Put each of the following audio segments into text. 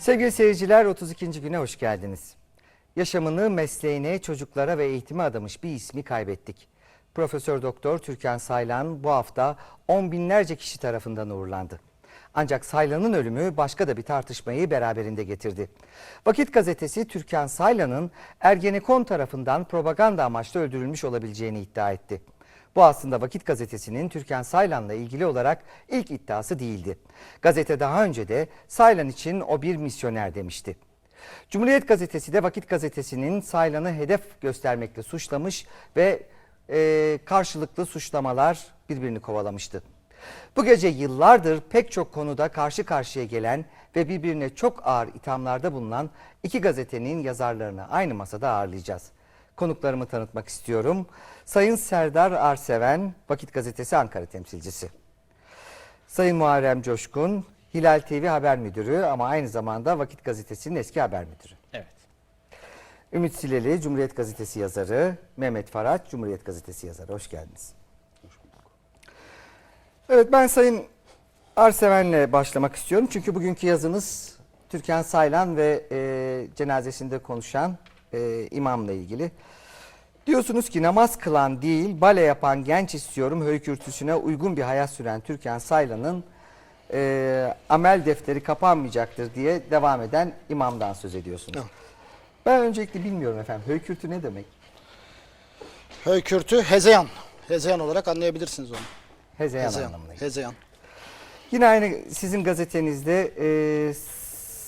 Sevgili seyirciler 32. güne hoş geldiniz. Yaşamını mesleğine, çocuklara ve eğitime adamış bir ismi kaybettik. Profesör Doktor Türkan Saylan bu hafta on binlerce kişi tarafından uğurlandı. Ancak Saylan'ın ölümü başka da bir tartışmayı beraberinde getirdi. Vakit gazetesi Türkan Saylan'ın Ergenekon tarafından propaganda amaçlı öldürülmüş olabileceğini iddia etti. Bu aslında Vakit Gazetesi'nin Türkan Saylan'la ilgili olarak ilk iddiası değildi. Gazete daha önce de Saylan için o bir misyoner demişti. Cumhuriyet Gazetesi de Vakit Gazetesi'nin Saylan'ı hedef göstermekle suçlamış ve e, karşılıklı suçlamalar birbirini kovalamıştı. Bu gece yıllardır pek çok konuda karşı karşıya gelen ve birbirine çok ağır ithamlarda bulunan iki gazetenin yazarlarını aynı masada ağırlayacağız. Konuklarımı tanıtmak istiyorum. Sayın Serdar Arseven, Vakit Gazetesi Ankara temsilcisi. Sayın Muharrem Coşkun, Hilal TV Haber Müdürü ama aynı zamanda Vakit Gazetesi'nin eski haber müdürü. Evet. Ümit Sileli, Cumhuriyet Gazetesi yazarı, Mehmet Faraç, Cumhuriyet Gazetesi yazarı. Hoş geldiniz. Evet ben Sayın Arseven'le başlamak istiyorum. Çünkü bugünkü yazınız Türkan Saylan ve e, cenazesinde konuşan e, imamla ilgili. Diyorsunuz ki namaz kılan değil bale yapan genç istiyorum höykürtüsüne uygun bir hayat süren Türkan Saylan'ın e, amel defteri kapanmayacaktır diye devam eden imamdan söz ediyorsunuz. Evet. Ben öncelikle bilmiyorum efendim höykürtü ne demek? Höykürtü hezeyan. Hezeyan olarak anlayabilirsiniz onu. Hezeyan, Hezeyan. anlamına. Hezeyan. Yine aynı sizin gazetenizde e,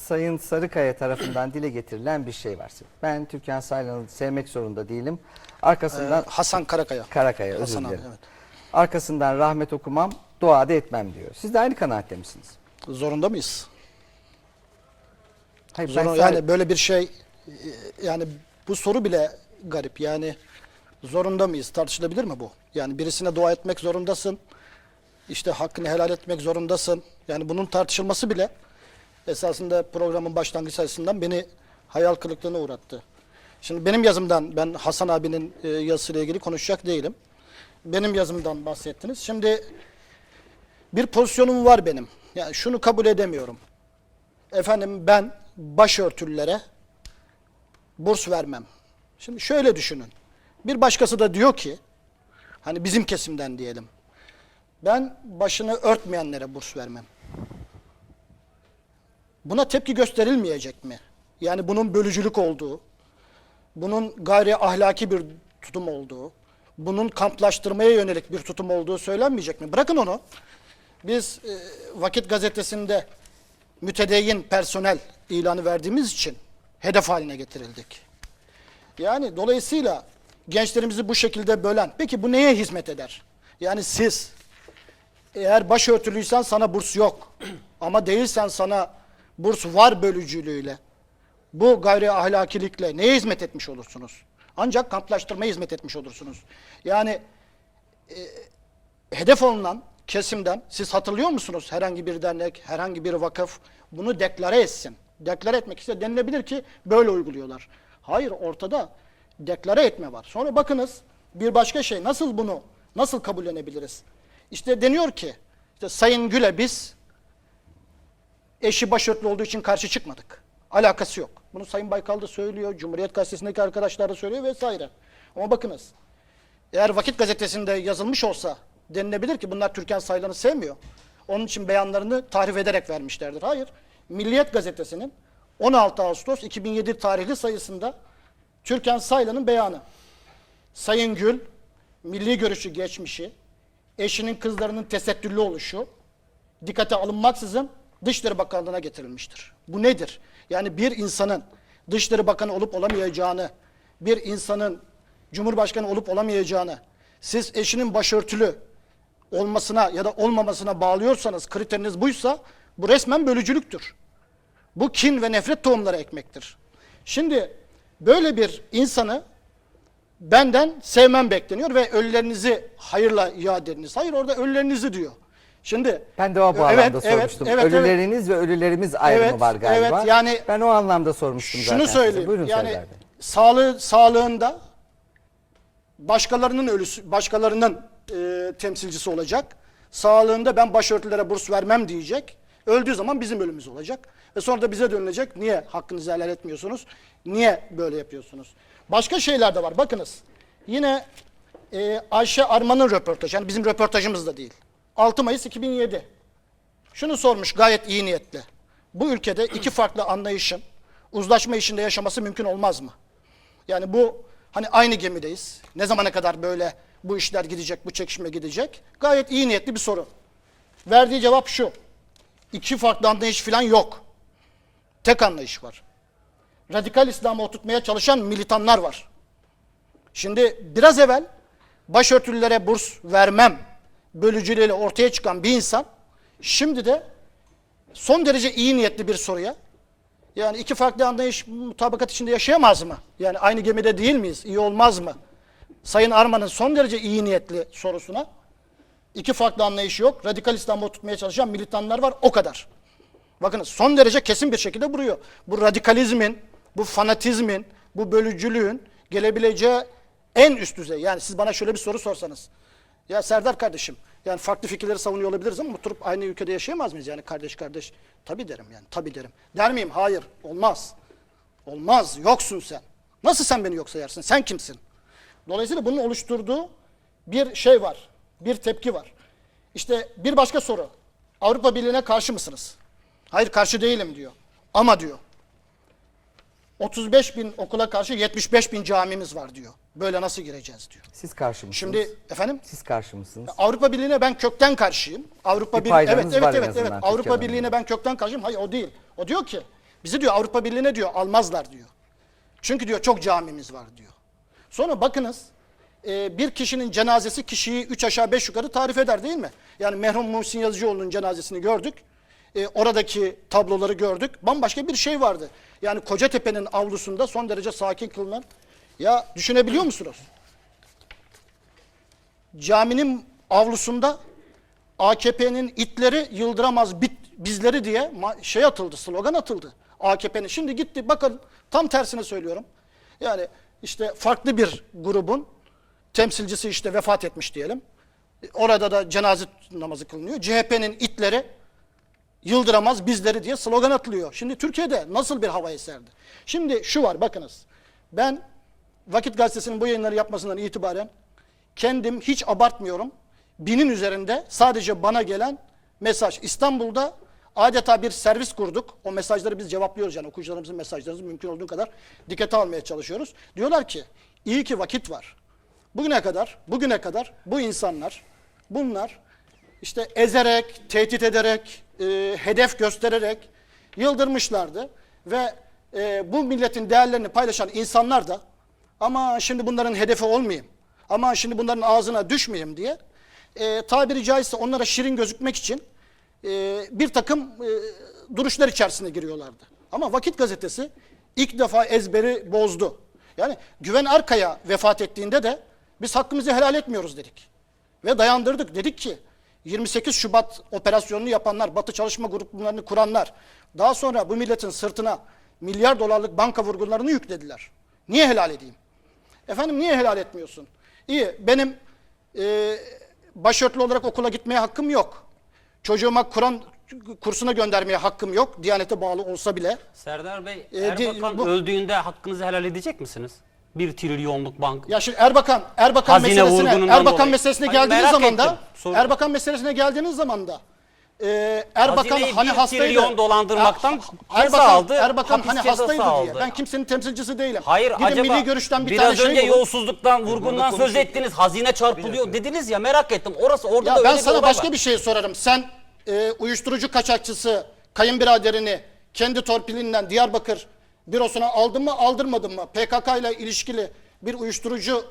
Sayın Sarıkaya tarafından dile getirilen bir şey var. Ben Türkan Saylan'ı sevmek zorunda değilim. Arkasından Ee, Hasan Karakaya. Karakaya özür Hasan abi, dilerim. evet. Arkasından rahmet okumam, dua da etmem diyor. Siz de aynı kanaatte misiniz? Zorunda mıyız? Hayır, Zorun- sadece- yani böyle bir şey e, yani bu soru bile garip. Yani zorunda mıyız? Tartışılabilir mi bu? Yani birisine dua etmek zorundasın. İşte hakkını helal etmek zorundasın. Yani bunun tartışılması bile esasında programın başlangıç açısından beni hayal kırıklığına uğrattı. Şimdi benim yazımdan ben Hasan abinin e, yazısıyla ilgili konuşacak değilim. Benim yazımdan bahsettiniz. Şimdi bir pozisyonum var benim. Yani şunu kabul edemiyorum. Efendim ben başörtülülere burs vermem. Şimdi şöyle düşünün. Bir başkası da diyor ki, hani bizim kesimden diyelim, ben başını örtmeyenlere burs vermem. Buna tepki gösterilmeyecek mi? Yani bunun bölücülük olduğu, bunun gayri ahlaki bir tutum olduğu, bunun kamplaştırmaya yönelik bir tutum olduğu söylenmeyecek mi? Bırakın onu. Biz e, Vakit Gazetesi'nde mütedeyyin personel ilanı verdiğimiz için hedef haline getirildik. Yani dolayısıyla gençlerimizi bu şekilde bölen, peki bu neye hizmet eder? Yani siz eğer başörtülüysen sana burs yok ama değilsen sana burs var bölücülüğüyle, bu gayri ahlakilikle neye hizmet etmiş olursunuz? Ancak kamplaştırmaya hizmet etmiş olursunuz. Yani e, hedef olunan kesimden siz hatırlıyor musunuz herhangi bir dernek, herhangi bir vakıf bunu deklare etsin. Deklare etmek ise denilebilir ki böyle uyguluyorlar. Hayır ortada deklare etme var. Sonra bakınız bir başka şey nasıl bunu nasıl kabullenebiliriz? İşte deniyor ki işte Sayın Gül'e biz eşi başörtülü olduğu için karşı çıkmadık. Alakası yok. Bunu Sayın Baykal da söylüyor, Cumhuriyet Gazetesi'ndeki arkadaşlar da söylüyor vesaire. Ama bakınız eğer Vakit Gazetesi'nde yazılmış olsa denilebilir ki bunlar Türkan Saylan'ı sevmiyor. Onun için beyanlarını tahrif ederek vermişlerdir. Hayır. Milliyet Gazetesi'nin 16 Ağustos 2007 tarihli sayısında Türkan Saylan'ın beyanı. Sayın Gül, milli görüşü geçmişi, eşinin kızlarının tesettürlü oluşu dikkate alınmaksızın Dışişleri Bakanlığı'na getirilmiştir. Bu nedir? Yani bir insanın Dışişleri Bakanı olup olamayacağını, bir insanın Cumhurbaşkanı olup olamayacağını, siz eşinin başörtülü olmasına ya da olmamasına bağlıyorsanız, kriteriniz buysa bu resmen bölücülüktür. Bu kin ve nefret tohumları ekmektir. Şimdi böyle bir insanı benden sevmem bekleniyor ve ölülerinizi hayırla iade ediniz. Hayır orada ölülerinizi diyor. Şimdi Ben de o bu Evet, anlamda evet, sormuştum. evet, evet. Ölüleriniz ve ölülerimiz ayrımı Evet, var galiba. evet, yani- ben o anlamda sormuştum zaten. Şunu söyleyeyim. Buyurun yani Serdar Bey. sağlığı sağlığında başkalarının ölüsü başkalarının e, temsilcisi olacak. Sağlığında ben başörtülere burs vermem diyecek Öldüğü zaman bizim ölümümüz olacak. Ve sonra da bize dönülecek. Niye hakkınızı helal etmiyorsunuz? Niye böyle yapıyorsunuz? Başka şeyler de var. Bakınız. Yine e, Ayşe Arman'ın röportajı. Yani bizim röportajımız da değil. 6 Mayıs 2007. Şunu sormuş gayet iyi niyetli. Bu ülkede iki farklı anlayışın uzlaşma içinde yaşaması mümkün olmaz mı? Yani bu hani aynı gemideyiz. Ne zamana kadar böyle bu işler gidecek, bu çekişme gidecek? Gayet iyi niyetli bir soru. Verdiği cevap şu. İki farklı anlayış falan yok. Tek anlayış var. Radikal İslam'ı oturtmaya çalışan militanlar var. Şimdi biraz evvel başörtülülere burs vermem bölücülüğüyle ortaya çıkan bir insan şimdi de son derece iyi niyetli bir soruya yani iki farklı anlayış mutabakat içinde yaşayamaz mı? Yani aynı gemide değil miyiz? İyi olmaz mı? Sayın Arman'ın son derece iyi niyetli sorusuna iki farklı anlayış yok. Radikal İslam'ı oturtmaya çalışan militanlar var. O kadar. Bakınız son derece kesin bir şekilde vuruyor. Bu radikalizmin, bu fanatizmin, bu bölücülüğün gelebileceği en üst düzey. Yani siz bana şöyle bir soru sorsanız. Ya Serdar kardeşim, yani farklı fikirleri savunuyor olabiliriz ama oturup aynı ülkede yaşayamaz mıyız? Yani kardeş kardeş. Tabii derim yani, tabii derim. Der miyim? Hayır, olmaz. Olmaz, yoksun sen. Nasıl sen beni yok sayarsın? Sen kimsin? Dolayısıyla bunun oluşturduğu bir şey var, bir tepki var. İşte bir başka soru. Avrupa Birliği'ne karşı mısınız? Hayır karşı değilim diyor. Ama diyor. 35 bin okula karşı 75 bin camimiz var diyor. Böyle nasıl gireceğiz diyor. Siz karşı mısınız? Şimdi efendim Siz karşı mısınız? Avrupa Birliği'ne ben kökten karşıyım. Avrupa Bir Birliği evet evet var en evet evet. Avrupa. Birliği'ne ben kökten karşıyım. Hayır o değil. O diyor ki bizi diyor Avrupa Birliği'ne diyor almazlar diyor. Çünkü diyor çok camimiz var diyor. Sonra bakınız e, bir kişinin cenazesi kişiyi üç aşağı beş yukarı tarif eder değil mi? Yani merhum Muhsin Yazıcıoğlu'nun cenazesini gördük. E, oradaki tabloları gördük. Bambaşka bir şey vardı. Yani Kocatepe'nin avlusunda son derece sakin kılınan. Ya düşünebiliyor musunuz? Caminin avlusunda AKP'nin itleri yıldıramaz bit, bizleri diye şey atıldı, slogan atıldı. AKP'nin. Şimdi gitti bakın tam tersine söylüyorum. Yani işte farklı bir grubun temsilcisi işte vefat etmiş diyelim. Orada da cenaze namazı kılınıyor. CHP'nin itleri yıldıramaz bizleri diye slogan atılıyor. Şimdi Türkiye'de nasıl bir hava eserdi? Şimdi şu var bakınız. Ben Vakit Gazetesi'nin bu yayınları yapmasından itibaren kendim hiç abartmıyorum. Binin üzerinde sadece bana gelen mesaj. İstanbul'da adeta bir servis kurduk. O mesajları biz cevaplıyoruz yani okuyucularımızın mesajlarını mümkün olduğu kadar dikkate almaya çalışıyoruz. Diyorlar ki iyi ki vakit var. Bugüne kadar, bugüne kadar bu insanlar, bunlar işte ezerek, tehdit ederek, e, hedef göstererek yıldırmışlardı. Ve e, bu milletin değerlerini paylaşan insanlar da ama şimdi bunların hedefi olmayayım, ama şimdi bunların ağzına düşmeyeyim diye e, tabiri caizse onlara şirin gözükmek için e, bir takım e, duruşlar içerisine giriyorlardı. Ama Vakit Gazetesi ilk defa ezberi bozdu. Yani Güven Arkaya vefat ettiğinde de biz hakkımızı helal etmiyoruz dedik. Ve dayandırdık. Dedik ki 28 Şubat operasyonunu yapanlar, Batı çalışma gruplarını kuranlar, daha sonra bu milletin sırtına milyar dolarlık banka vurgunlarını yüklediler. Niye helal edeyim? Efendim niye helal etmiyorsun? İyi benim e, başörtülü olarak okula gitmeye hakkım yok. Çocuğuma Kur'an kursuna göndermeye hakkım yok. Diyanete bağlı olsa bile. Serdar Bey, Ee, de- Erbakan bu- öldüğünde hakkınızı helal edecek misiniz? Bir trilyonluk bank. Ya şimdi Erbakan, Erbakan Hazine meselesine, Erbakan dolayı. meselesine Hani geldiğiniz merak zaman da, ettim. Erbakan meselesine geldiğiniz zaman da, e, Erbakan Hazineyi hani bir hastaydı. trilyon dolandırmaktan Ya, ceza Erbakan, aldı, Erbakan hapis hani cezası hastaydı aldı. diye. Ben kimsenin temsilcisi değilim. Hayır Gidin acaba milli görüşten bir biraz tane şey önce bulun. yolsuzluktan, vurgundan söz ettiniz. Hazine çarpılıyor dediniz ya merak ettim. Orası orada Ya da ben öyle bir sana olay başka var. bir şey sorarım. Sen e, uyuşturucu kaçakçısı kayınbiraderini kendi torpilinden Diyarbakır bürosuna aldın mı aldırmadın mı? PKK ile ilişkili bir uyuşturucu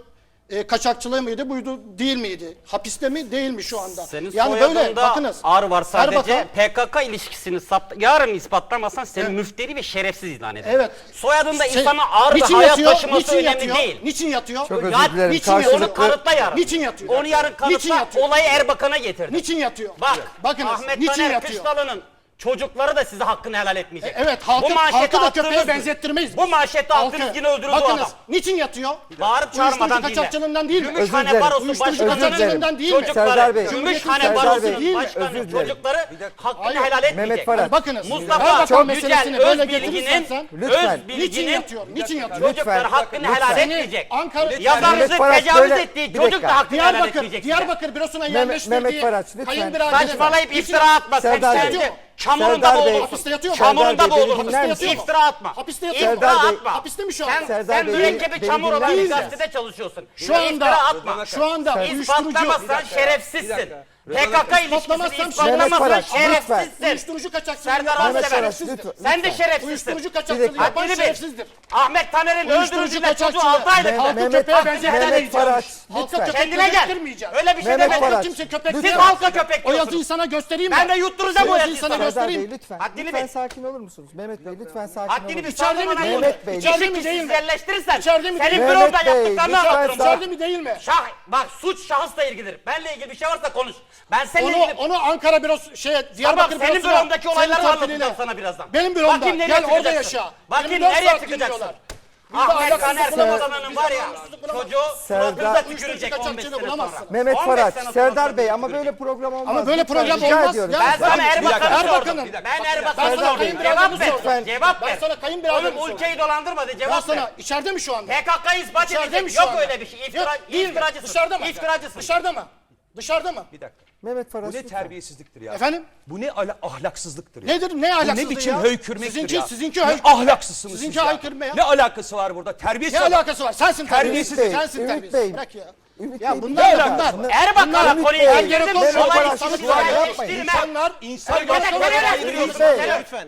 e, kaçakçılığı mıydı buydu değil miydi? Hapiste mi değil mi şu anda? Senin yani böyle soyadında bakınız. ağır var sadece. Erbakan- PKK ilişkisini sapt yarın ispatlamazsan seni müfteri ve şerefsiz ilan eder. Evet. Soyadında Şey, insana ağır bir niçin hayat yatıyor? taşıması Niçin önemli yatıyor? değil. Niçin yatıyor? Çok özür dilerim. niçin yatıyor? Onu Karşılıklı kanıtla yarın. Niçin yatıyor? Onu yarın Niçin kanıtla yatıyor? olayı Erbakan'a getir. Niçin yatıyor? Bak Bakınız Ahmet niçin Taner yatıyor? Kışlalı'nın Çocukları da size hakkını helal etmeyecek. E, evet halkı, bu halkı da köpeğe attığınız, benzettirmeyiz. Bu manşette attığınız yine öldürüldü Bakınız, adam. niçin yatıyor? Bağırıp çağırmadan değil. Kaçakçının değil mi? Gümüşhane Barosu başkanının değil mi? Çocukları, Gümüşhane Barosu'nun başkanı çocukları hakkını helal etmeyecek. Mehmet Farah. Bakınız Mustafa Yücel Özbilgi'nin Özbilgi'nin niçin yatıyor? Çocukları hakkını helal etmeyecek. Ankara. Yazarınızı tecavüz ettiği çocuk da hakkını helal etmeyecek. Diyarbakır bürosuna yerleştirdiği kayınbiraderin. Saçmalayıp iftira atmasın. Sen Çamurunda Serdar boğulursun. Hapiste yatıyor mu? Çamurunda Serdar Bey, beni boğulursun. İftira atma. Hapiste yatıyor. İftira Bey- atma. Hapiste mi şu an? Sen, Serdar sen mürekkebi çamur olan dinler bir gazetede çalışıyorsun. Şu İftira anda atma. şu anda uyuşturucu İspatlamazsan şerefsizsin. PKK ilişkisini Toplamazsam ispatlamasa şerefsizsin. şerefsizsin. Uyuşturucu kaçakçılığı Serdar yapan Aziz Efendi. şerefsizdir. Sen de şerefsizsin. Uyuşturucu kaçakçılığı Haddini yapan şerefsizdir. Ahmet Taner'in Uyuşturucu öldürücüyle çocuğu kaçakçılığı. 6 aylık. Mehmet- Halka Mehmet köpeğe Faraç, Mehmet Kendine gel. Öyle bir şey Mehmet demedim. Faraç, Kimse köpek lütfen. Siz halka köpek O yazıyı sana göstereyim Ben de yutturacağım o yazıyı sana. Bey göstereyim. lütfen. Haddini bil. sakin olur musunuz? Mehmet Bey lütfen sakin Haddini olur bir musunuz? İçeride mi değil mi? Mehmet Bey. İçeride mi değil mi? yerleştirirsen İçeride mi senin değil mi? büronda Mehmet Bey, yaptıklarını lütfen anlatırım. İçeride mi değil mi? Şah, bak suç şahısla ilgidir. Benle ilgili bir şey varsa konuş. Ben seninle Onu, onu Ankara bürosu şey Diyarbakır tamam, senin bürosuna, bürondaki olayları anlatacağım sana birazdan. Benim büromda. Bakayım nereye Gel orada tıkacaksın. yaşa. Bakayım 24 nereye saat tıkacaksın. dinliyorlar. Ahmet ahlak Kaner var ya Hırsızlık bulamadık. çocuğu Serdar- tükürecek 15 sene sonra. Mehmet 15 Faraç, Serdar Bey ama böyle program olmaz. Ama böyle program olmaz. ediyorum. Ben Lütfen. sana Erbakan'ı sordum. Ben Ben Erbakan'ı sordum. Cevap ver. Cevap Ben ver. sana kayınbiraderimi Oğlum ülkeyi dolandırmadı. Cevap ver. sana içeride mi şu anda? PKK'yı ispat İçeride mi edecek. şu Yok öyle bir şey. İftira, Yok, mi? iftiracısın. Dışarıda mı? İftiracısın. Dışarıda mı? Dışarıda mı? Bir dakika. Mehmet Faraj. Bu ne terbiyesizliktir ya? Efendim? Bu ne ala- ahlaksızlıktır ya? Nedir? Ne Bu ne biçim ya? höykürmektir sizinki, ya? Sizinki ne höykürme. ahlaksızsınız siz Sizinki haykırma ya. Ne alakası var burada? Ne Terbiyesiz. adam. alakası var? Sensin terbiyesiz. Ümit Bey, Sensin Ümit terbiyesiz. Bey. Bırak ya. Ümit ya şey bunlar da bunlar. bunlar. Erbakan'a konuyu getirdim. Olay insanlıkla eleştirme. İnsanlar, insanlar. Erbakan'a eleştirme. Lütfen.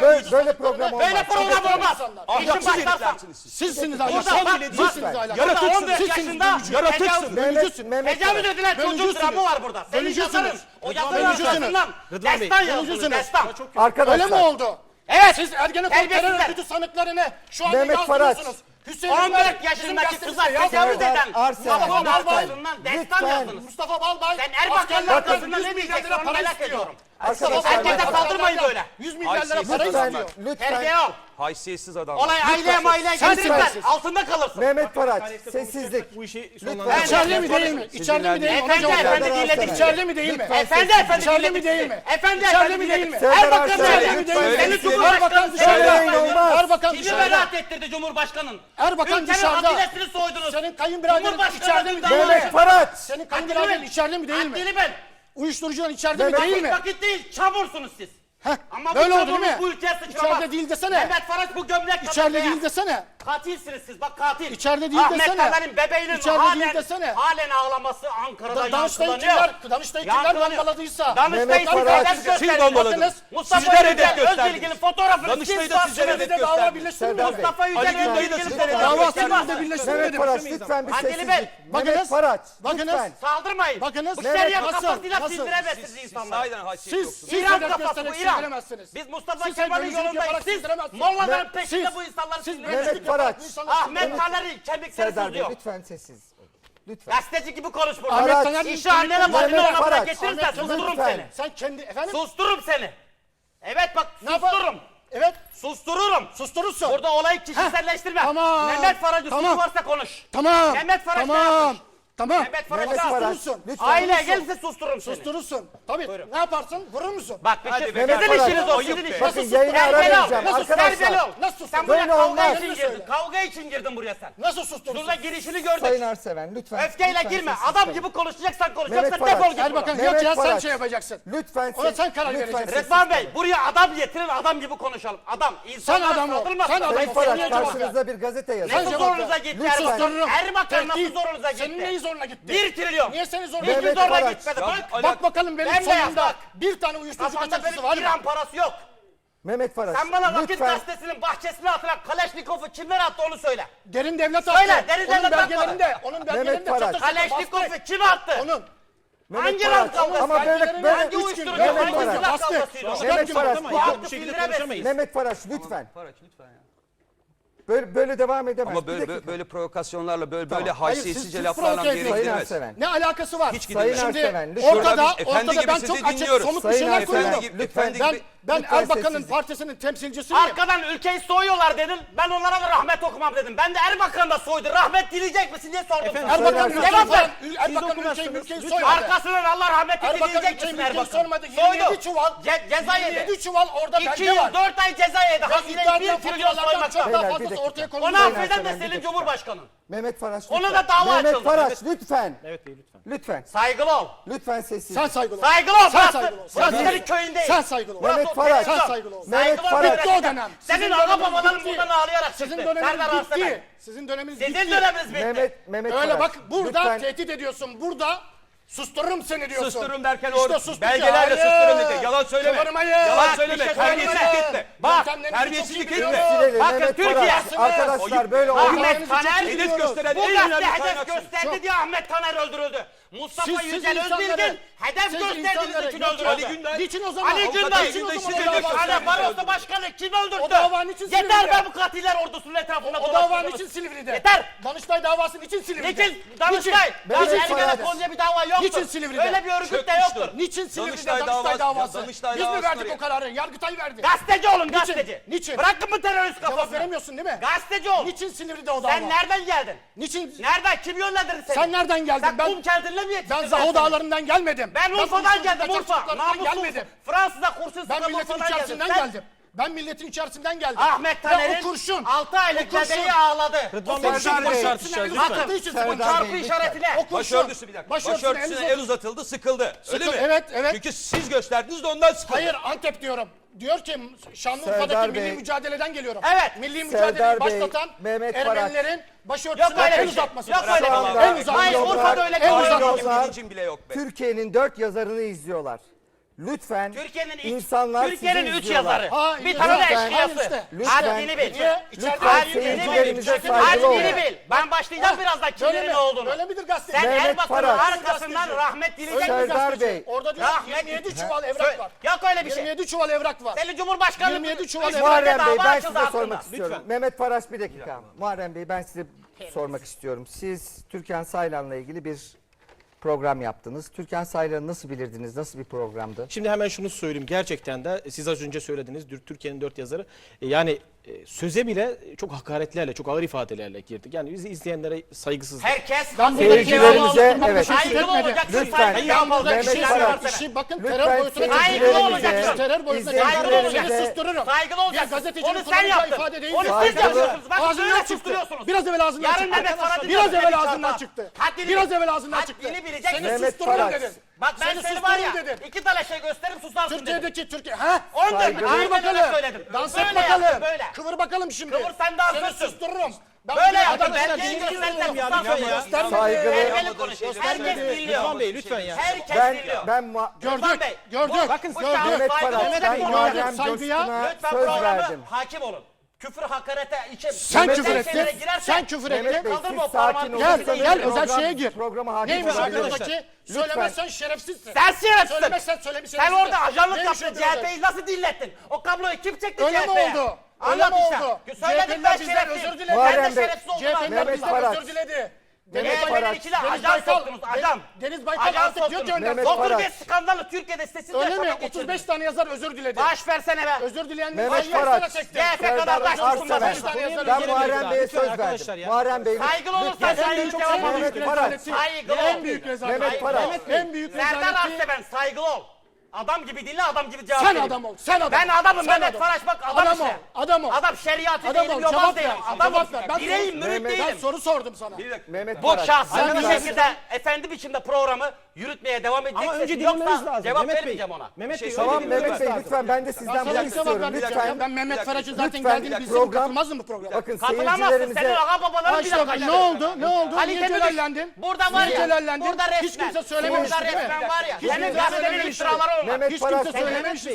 Böyle, böyle program olmaz. Böyle program olmaz. Ahlaksız heriflersiniz siz. Sizsiniz ahlaksız. Sizsiniz ahlaksız. Yaratıksınız. Sizsiniz. Yaratıksınız. Bölücüsün. Tecavüz edilen çocuğun dramı var burada. Senin yazarın. O yazarın arkasından. Destan yazılır. Destan. Arkadaşlar. Öyle mi oldu? Evet. Siz Ergenekon terör örgütü sanıklarını şu anda yazdırıyorsunuz. Hüseyin 14 yaşındaki kıza tecavüz eden Mustafa Balbay'ın destan yazdınız. Mustafa Balbay Sen Erbakan'ın arkasından ne diyeceksin onu merak ediyorum. Arkadaşlar Herkese kaldırmayın böyle. 100 milyar lira para adam istiyor. ben. Lütfen. Terbiye. Haysiyetsiz adam. Olay aileye maileye getirirler. sensiz. Altında kalırsın. Mehmet Paraç sessizlik. Bu işi sonlandıralım. İçeride mi değil mi? İçeride mi değil mi? Efendi efendi dinledik. İçeride mi değil mi? Efendi efendi İçeride mi değil mi? Efendi İçeride efendi mi değil mi? dinledik. Erbakan Erbakan nerede? dışarıda. Lütfen. Seni Erbakan Cumhurbaşkanı dışarıda. Erbakan dışarıda. Kimi beraat ettirdi Cumhurbaşkanın? Erbakan Ülkenin dışarıda. adilesini soydunuz. Senin kayınbiraderin Cumhurbaşkanı içeride mi değil mi? Mehmet Paraç. Senin kayınbiraderin içeride mi değil mi? Adili ben. Uyuşturucunun içeride mi değil mi? Vakit değil, çamursunuz siz. Heh, Ama böyle oldu değil mi? Bu ülkeye sıçramaz. İçeride değil desene. Mehmet Faraç bu gömlek İçeride değil desene. Katilsiniz siz bak katil. İçeride değil Ahmet desene. Ahmet Kazan'ın bebeğinin İçeride halen, değil desene. halen ağlaması Ankara'da da, yankılanıyor. Kimler, Danıştay kimler bombaladıysa. Danıştay'ı siz hedef gösterdiniz. Mustafa Yücel Özbilgi'nin fotoğrafını siz bastınız. Mustafa Yücel Özbilgi'nin fotoğrafını siz bastınız. Mehmet Faraç lütfen bir sessizlik. Bakınız. Faraç lütfen. Saldırmayın. Bakınız. Bu seriye kafasıyla sindiremezsiniz insanlar. Siz İran kafası bu İran hocam. Biz Mustafa Siz Kemal'in yolundayız. Siz sindiremezsiniz. Mollaların Ne- peşinde siz- bu insanları siz Mehmet sindiremezsiniz. Faraç. Ah, Ahmet Taner'i kemikleri Serdar Bey sızlıyor. lütfen sessiz. Lütfen. Gazeteci gibi konuş burada. Ahmet Taner- İşi annene bacını Mehmet ona bırak Faraç. getirirsen Ahmet Taner- sustururum Lütfen. seni. Sen kendi efendim Sustururum seni. Evet bak ne yapar- sustururum. Evet Sustururum. Susturursun. Burada olayı kişiselleştirme. Tamam. Mehmet Faracı Tamam. sus varsa konuş. Tamam. Mehmet Faraç ne Tamam. yapmış? Tamam. Mehmet Mehmet Susturursun. Lütfen. Aile gelirse sustururum seni. Susturursun. Tabii. Buyurun. Ne yaparsın? Vurur musun? Bak bir şey Hadi be, Mehmet sizin Farah. işiniz o Ayıp sizin be. işiniz. Bakın, Nasıl yayını terbiyeli ol, aramayacağım. Nasıl sus, Arkadaşlar, terbiyeli ol. Nasıl sus? Sen buraya böyle kavga olmaz. için girdin. Kavga için girdin buraya sen. Nasıl susturursun? Zurna girişini Sayın gördük. Erseven lütfen. Öfkeyle lütfen girme. sessiz Adam olun. gibi konuşacaksan konuş. Mehmet Yoksa Farah. defol git. buradan. Erbakan Mehmet yok ya sen Farah. şey yapacaksın. Lütfen. Ona sen karar lütfen vereceksin. sessiz. Resmen Bey buraya adam getirin adam gibi konuşalım. Adam. Sen İnsanlara adam ol. saldırmaz. Sen adam ol. Mehmet Farah Seni acaba- karşınızda bir gazete yazar. Nasıl Sen- zorunuza gitti Lütfen. Erbakan? Erbakan Peki, nasıl zorunuza gitti? Senin neyi zoruna gitti? 1 trilyon. Niye seni zoruna Hiç Mehmet zoruna Faraç. gitmedi. Ya Bak. bu- Bak bakalım benim Ben beyaz sonunda bak. bir tane uyuşturucu Kafanda kaçakçısı benim var İran mı? parası yok. Mehmet Faraj Sen bana Vakit lütfen Gazetesi'nin bahçesine atılan Kaleşnikov'u kimler attı onu söyle. Derin devlet Söyle, attı. derin onun devlet belgelerinde, atmadı. onun Mehmet belgelerinde Faraç. çatır çatır Kaleşnikov'u bastı. kim attı? Onun. Mehmet Hangi Faraç, kavgası? ama böyle Belgelerinde böyle Hangi üç gün uyuşturucu? Mehmet Hangi Faraç. silah Bastı. Mehmet Faraç Bu bu- hakkı bu şekilde konuşamayız. Mehmet Faraş lütfen. Böyle, böyle devam edemez. Ama böyle, böyle, böyle provokasyonlarla böyle Tamam. böyle Hayır, siz- haysiyetsizce laflarla bir yere Ne alakası var? Hiç gidemez. Sayın Erseven, Şimdi lütfen. ortada, Şurada ortada ben çok açık dinliyoruz. somut bir şeyler Erseven, koyuyorum. gibi- efendi Ben, ben Erbakan'ın partisinin temsilcisiyim. Arkadan ülkeyi soyuyorlar dedim. Ben onlara da rahmet okumam dedim. Ben de Erbakan da soydu. Rahmet dileyecek misin diye sordum. Efendim, sana. Erbakan ülkeyi Cevap ver. Erbakan ülkeyi ülkeyi soymadı. Arkasından Allah rahmet etti Erbakan dileyecek ülkeyi misin Erbakan? sormadı. 27 çuval. Ce ceza yedi. 27 çuval orada 2 yıl 4 ay ceza yedi. Hazineyi 1 trilyon soymaktan. Beyler, bir dakika ortaya konuldu. Ona affeden de Selin Cumhurbaşkanı. Mehmet Faraş lütfen. Ona da dava Mehmet açıldı. Faraş lütfen. Evet Bey lütfen. Lütfen. Saygılı ol. Lütfen sessiz. Sen saygılı ol. Saygılı ol. Sen saygılı ol. Burası senin köyün değil. Sen saygılı ol. Mehmet Faraş. Sen saygılı ol. Mehmet Faraş. Bitti o dönem. Senin ana babaların buradan ağlayarak çıktı. Sizin döneminiz bitti. Sizin döneminiz bitti. Sizin döneminiz bitti. Mehmet, Mehmet Öyle bak burada tehdit ediyorsun. Burada Sustururum seni diyorsun. Sustururum derken işte o belgelerle ya. sustururum dedi. Yalan söyleme. Kıvırmayın. Yalan söyleme. Şey terbiyesizlik etme. Bak terbiyesizlik etme. Bakın Mehmet Türkiye. Arkadaşlar böyle olmaz. Ahmet Taner hedef gösterdi. Bu gazete hedef gösterdi diye Ahmet Taner öldürüldü. Mustafa siz, Yücel siz Özbilgin hedef gösterdiğiniz için öldürdü. Ali Günday. Niçin o zaman? Ali Günday. Ali Barroso Başkanı kim öldürdü? O davanın için Silivri'de. Yeter be bu katiller ordusunun etrafında. O davanın için Silivri'de. Yeter. Danıştay davasının için Silivri'de. Niçin? Danıştay. Danıştay Ergen'e konuya bir dava yoktur. Niçin Silivri'de? Öyle bir örgüt de yoktur. Niçin Silivri'de Danıştay davası? Biz mi verdik o kararı? Yargıtay verdi. Gazeteci olun gazeteci. Niçin? Bırakın mı terörist kafasını? Cevap veremiyorsun değil mi? Gazeteci ol. Niçin Silivri'de o dava? Sen nereden geldin? Niçin? Nereden? Kim yönlendirdi seni? Sen nereden geldin? Sen kum kentinde memleketi. Ben Zaho dağlarından gelmedim. Ben Urfa'dan geldim Urfa. Namussuz. Gelmedim. Fransa'da kurşun sıkıntı Ben milletin içerisinden geldim. geldim. Ben milletin içerisinden geldim. Ahmet Taner'in Ya kurşun. aylık O kurşun. bebeği ağladı. Rıdvan Bey tartışacağız lütfen. için Serdar sıkıntı. Bey. İşaretine. O. Başörtüsü bir dakika. Başörtüsüne, el uzatıldı sıkıldı. Öyle mi? evet, evet. Çünkü siz gösterdiniz de ondan sıkıldı. Hayır Antep diyorum. Diyor ki Şanlıurfa'daki milli mücadeleden geliyorum. Evet. Milli mücadeleyi başlatan Mehmet Barak. Ermenilerin Yok öyle bir el şey. uzatması. Yok öyle bir şey. Hayır, Urfa'da öyle En Hayır, Türkiye'nin dört yazarını izliyorlar. Lütfen Türkiye'nin ilk- insanlar Türkiye'nin üç yazarı. Ha, bir tane de eşkıyası. Hayır işte. Lütfen. Haddini bil. Niye? Lütfen bil. seyircilerimize saygılı olun. Haddini bil. Ben başlayacağım biraz da kimlerin ne olduğunu. Öyle midir gazeteci? Sen Mehmet Erbakan'ın Farah. arkasından rahmet dileyecek Öyle misin? Serdar Bey. Orada diyor ki Rahmet- 27 çuval evrak var. Yok öyle bir şey. 27 çuval evrak var. Deli Cumhurbaşkanı 27 çuval üç tane Muharrem Bey ben size sormak istiyorum. Mehmet Faraş bir dakika. Muharrem Bey ben size sormak istiyorum. Siz Türkan Saylan'la ilgili bir program yaptınız. Türkan Saylan'ı nasıl bilirdiniz? Nasıl bir programdı? Şimdi hemen şunu söyleyeyim. Gerçekten de siz az önce söylediniz. Türkiye'nin dört yazarı. E, yani e, söze bile çok hakaretlerle, çok ağır ifadelerle girdik. Yani bizi izleyenlere saygısızlık. Herkes seyircilerimize evet. Saygılı olacaksın. Lütfen. Saygılı olacaksın. İşi bakın terör boyutuna Saygılı olacaksın. Terör boyutuna saygılı olacaksın. sustururum. Saygılı olacaksın. Onu sen yaptın. Onu siz yapıyorsunuz. Bak ağzından çıktı. Biraz evvel ağzından çıktı. Yarın nefes Biraz evvel ağzından çıktı. Biraz evvel ağzından çıktı. Seni sustururum dedim. Bak ben seni, seni var ya dedim. iki tane şey gösteririm susarsın Türkiye'deki dedim. Türkiye ha? On dedim. Kıvır şey bakalım. Söyledim. Dans et bakalım. Yaptım, böyle. Kıvır bakalım şimdi. Kıvır sen dansörsün. Seni sustururum. Ben böyle yaptım. Belgeyi gösterdim. Ya. Göstermedi. Saygılı. Herkes biliyor. Şey Rıdvan Bey lütfen ya. Herkes ben, biliyor. Ben gördük. Gördük. Bakın gördük. Mehmet Paral. Ben Muharrem Coşkun'a söz verdim. Hakim olun küfür hakarete içe sen küfür ettin. Sen küfür ettin. Kaldırma o parmağını. Gel, gel, gel özel şeye gir. Programa hakim Neymiş arkadaştaki? Söylemezsen şerefsizsin. Sen şerefsizsin. Söylemezsen söylemişsin. Sen orada ajanlık yaptın. CHP'yi nasıl dinlettin? O kabloyu kim çekti CHP'ye? Öyle mi oldu? Anlat işte. Söyledim ben şerefsizim. özür diledi. Ben de şerefsiz olduğunu anlattım. Bizden özür diledi. Mehmet Baykal. içine ajan soktunuz ajan. Deniz Baykal Ajan artık diyor soktunuz. ki önden Mehmet sonra. 31 Barak. skandalı Türkiye'de sitesinde Öyle mi? yaşamak için. 35 tane yazar özür diledi. Baş versene be. Özür dileyen bir Mehmet Barak. çekti. CHP Serdar kadarlaştırsın Arslan. bana. Ben Muharrem Bey'e söz verdim. Muharrem Bey. Saygılı olursan Lütfen. saygılı Mehmet cevap Barak. alırım. Saygılı ol. En büyük rezaleti. Mehmet Barak. En büyük Serdar rezaleti. Akseven saygılı ol. Adam gibi dinle adam gibi cevap Sen adam ol, sen adam. Ben adamım Sen Mehmet adam. Faraş bak adam, adam ol, adam ol. Adam şeriatı Adam değilim, ol, yobaz değilim. ver. Adam ol. Cevap ver. Ben Bireyim, soru- mürit Ben değilim. soru sordum sana. Bir dakika. Mehmet Bu Faraş. şahsın bir şekilde efendi biçimde programı yürütmeye devam edecek Ama önce sesin dinlemeniz lazım. cevap Mehmet Bey. ona. Mehmet şey, Bey. Tamam önce Mehmet dinlemeniz Bey lütfen ben de sizden sana bir şey bir cevap istiyorum. Lütfen. Ben Mehmet dakika, Faraş'ın zaten lütfen. geldiğini bilsem Program- katılmazdın bu. Bakın seyircilerimize... senin ağababaların babaların bir dakika. ne oldu? Ne oldu? Ali Niye Temel'in celallendin? burada var Niye ya, celallendin? burada resmen, Hiç kimse söylememiş, burada değil mi? resmen var ya, Hiç senin kimse gazetenin söylememiş. iftiraları Mehmet Hiç Faraç, kimse Bey,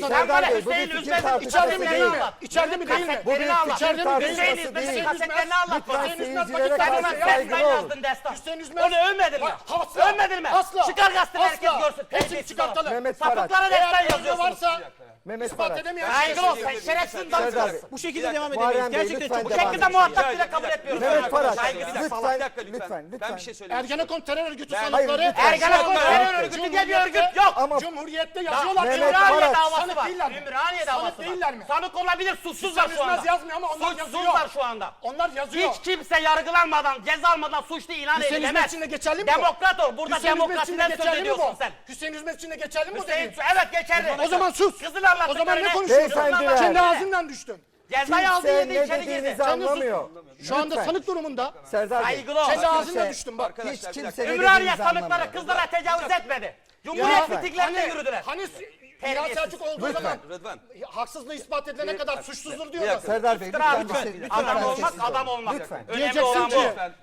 sana. Serdar Sen Bey, bana bu bir Hüseyin fikir Üzmez'in tartışması İçeride mi değil. değil mi? İçeride mi değil mi? Bu bir Kasetlerini anlat. fikir İçeride mi değil mi? Hüseyin tartışması İzmir'in değil. kasetlerini anlat. Lütfen Hüseyin seyircilere Sen ona karşı sen saygılı olun. yazdın destan. Hüseyin İzmir- Onu övmedin mi? Asla. Övmedin mi? Asla. Çıkar gazetede herkes görsün. Hepsini çıkartalım. Mehmet Faraç. Sapıklara Eğer destan öyle yazıyorsun. varsa Mehmet edemeyen Saygılı ol sen şerefsiz. Serdar. Bey. Bu şekilde devam Muharrem edemeyiz. Bey, Gerçekten lütfen çok Bu devam şekilde edin. muhatap bile kabul etmiyoruz. Mehmet Faraç, Saygı Bir bir dakika, lütfen, bir dakika, lütfen. lütfen, lütfen. Ben bir şey söyleyeyim. Ergenekon terör örgütü Hayır, sanıkları. lütfen. Ergenekon terör örgütü diye bir örgüt yok. Ama Cumhuriyette yazıyorlar. Mehmet Ümraniye davası Sanık var. değiller mi? Ümraniye davası Sanık değiller mi? Sanık olabilir suçsuzlar şu anda. Suçsuz yazmıyor ama onlar yazıyor. Suçsuzlar şu anda. Onlar yazıyor. Hiç kimse yargılanmadan, ceza almadan suçlu ilan Hüseyin edilemez. Hizmet için de geçerli mi bu? Demokrat ol. Burada Hüseyin Hizmet için de demokrasiden söz geçerli mi ediyorsun bu? sen. Hüseyin Hizmet için de geçerli mi bu Hüseyin, dediğin? evet geçerli. O zaman sus. Kızılarla O zaman ne konuşuyorsun? Beyefendiler. Kendi ağzından düştün. Cezayı aldı yedi içeri girdi. Sen anlamıyor. Şu anda Lütfen. sanık durumunda. Serdar Bey. Saygılı ol. Kendi ağzından düştün bak. Arkadaşlar, Hiç kimse ne Ümraniye dediğinizi sanıkları anlamıyor. kızlara tecavüz etmedi. Cumhuriyet lütfen. mitinglerinde Hani, yürüdüler. hani İlhan Terbiyesiz. Selçuk olduğu zaman Rıdvan. haksızlığı ispat edilene kadar suçsuzdur diyorlar. Serdar Bey İftira lütfen, bir şey- lütfen Adam sessiz olmak olun. adam olmak. Lütfen. Önemli Diyeceksin olan ki, bu.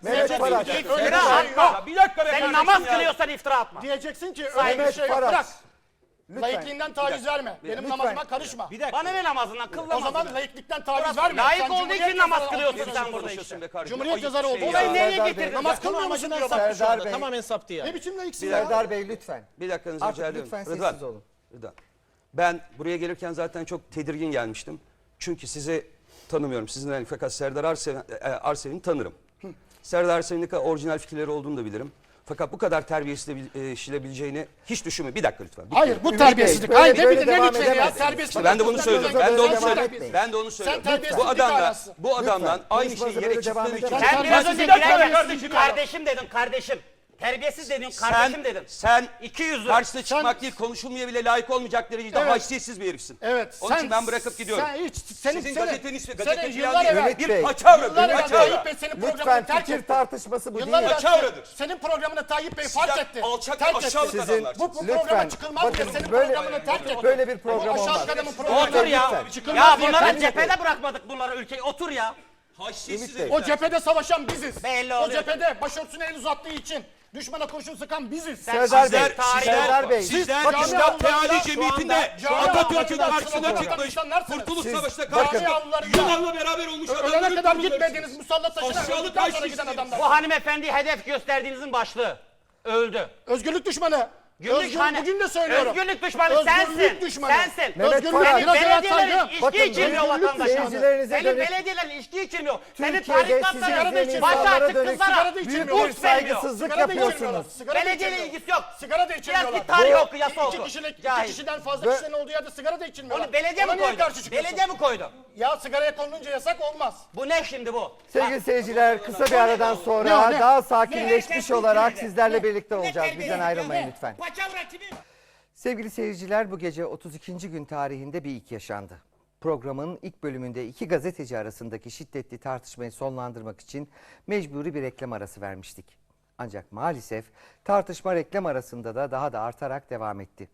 Mehmet İftira öyle bir atma. yok. Bir dakika be Sen namaz kılıyorsan iftira atma. Diyeceksin ki öyle Mehmet bir şey yok. Bırak. Lütfen. Laikliğinden taviz verme. Benim Lütfen. namazıma karışma. Bir dakika. Bana ne namazından kıl O zaman namazını. laiklikten taviz verme. Layık olduğu için namaz kılıyorsun sen burada işte. Cumhuriyet Ayıp yazarı şey Olayı nereye getirdin? Namaz kılmıyor musun diyor bak. Serdar Serdar Bey. Tamamen saptı yani. Ne biçim laiksin ya? Serdar Bey lütfen. Bir dakikanızı rica ediyorum. lütfen Rıdvan, sessiz olun. Rıdvan. Ben buraya gelirken zaten çok tedirgin gelmiştim. Çünkü sizi tanımıyorum. Sizin fakat Serdar Arseven, Arseven'i tanırım. Serdar Arseven'in orijinal fikirleri olduğunu da bilirim. Fakat bu kadar terbiyesizleşilebileceğini hiç düşünmüyorum. Bir dakika lütfen. Hayır bu terbiyesizlik. Hayır ne bileyim ne lütfen ya terbiyesizlik. Ben de bunu söylüyorum. Ben de onu söylüyorum. Ben de onu söylüyorum. Bu adamdan, bu adamdan aynı şeyi yere çıktığım için. Sen biraz önce kardeşim dedin kardeşim. Terbiyesiz dedin kardeşim Sen, dedin. sen İki yüzlü. karşısına çıkmak Sen- değil, konuşulmaya bile layık olmayacak derecede Evet. haysiyetsiz bir herifsin. Evet. Onun için ben bırakıp gidiyorum. Sen hiç senin Sizin senin, gazeteniz ve gazeteci yıllar evvel bir Bey. paçavradır, yıllar evvel paçavra. Tayyip Bey senin Lütfen programını terk fikir etti. tartışması bu Yıllar değil. evvel Paçavradır. senin programını Tayyip Bey fark etti. alçak aşağılık etti. adamlarsınız. Bu, bu Lütfen. programa çıkılmaz diye Bakın, senin böyle- programını terk etti. Böyle bir program olmaz. aşağılık adamın programını Otur ya. Ya bunları terk etti. cephede bırakmadık bunları ülkeyi. Otur ya. Herifler. O cephede savaşan biziz. Belli o oluyor. cephede başörtüsüne el uzattığı için düşmana kurşun sıkan biziz. Serdar Sizler- Bey, tarih- Serdar Bey. Sizler İslam avlularında Teali şu Cemiyeti'nde anda cami Atatürk'ün karşısına çıkmış. insanlarsınız. Kurtuluş Siz- Savaşı'na bakın- karşı Yunan'la beraber olmuş ölene adamların kadar kurulları. gitmediğiniz musallat taşına Aşağılık öldükten sonra giden adamlar. Bu hanımefendi hedef gösterdiğinizin başlığı. Öldü. Özgürlük düşmanı. Gümrük Özgür, hani- bugün de söylüyorum. Özgürlük düşmanı Özgürlük sensin. düşmanı. Sensin. Mehmet Özgürlük, Faraç. biraz evvel Belediyelerin saygı. içki Bakın, içirmiyor özgürlük vatandaşa. seyircilerinize Senin dönük- belediyelerin içki içirmiyor. Senin Türkiye'de sizi tarikatların izleyen baş insanlara artık dönük kızlara büyük bir burs vermiyor. saygısızlık Sigara da içirmiyorlar. yapıyorsunuz. Sigara da Belediyeyle içirmiyorlar. ilgisi yok. Sigara da Biraz içirmiyorlar. bir tarih oku yasa İki oku. kişilik, iki Cahil. kişiden fazla Ve- kişinin olduğu yerde sigara da içilmiyorlar. Onu belediye Ona mi niye koydu? karşı çıkıyorsun? Belediye mi koydu? Ya sigaraya konulunca yasak olmaz. Bu ne şimdi bu? Sevgili seyirciler kısa bir aradan sonra daha sakinleşmiş olarak sizlerle birlikte olacağız. Bizden ayrılmayın lütfen. Sevgili seyirciler bu gece 32. gün tarihinde bir ilk yaşandı. Programın ilk bölümünde iki gazeteci arasındaki şiddetli tartışmayı sonlandırmak için mecburi bir reklam arası vermiştik. Ancak maalesef tartışma reklam arasında da daha da artarak devam etti.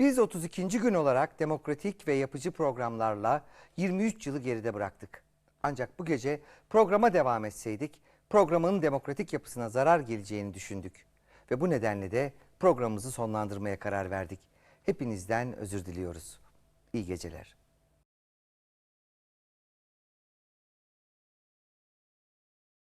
Biz 32. gün olarak demokratik ve yapıcı programlarla 23 yılı geride bıraktık. Ancak bu gece programa devam etseydik programın demokratik yapısına zarar geleceğini düşündük. Ve bu nedenle de programımızı sonlandırmaya karar verdik. Hepinizden özür diliyoruz. İyi geceler.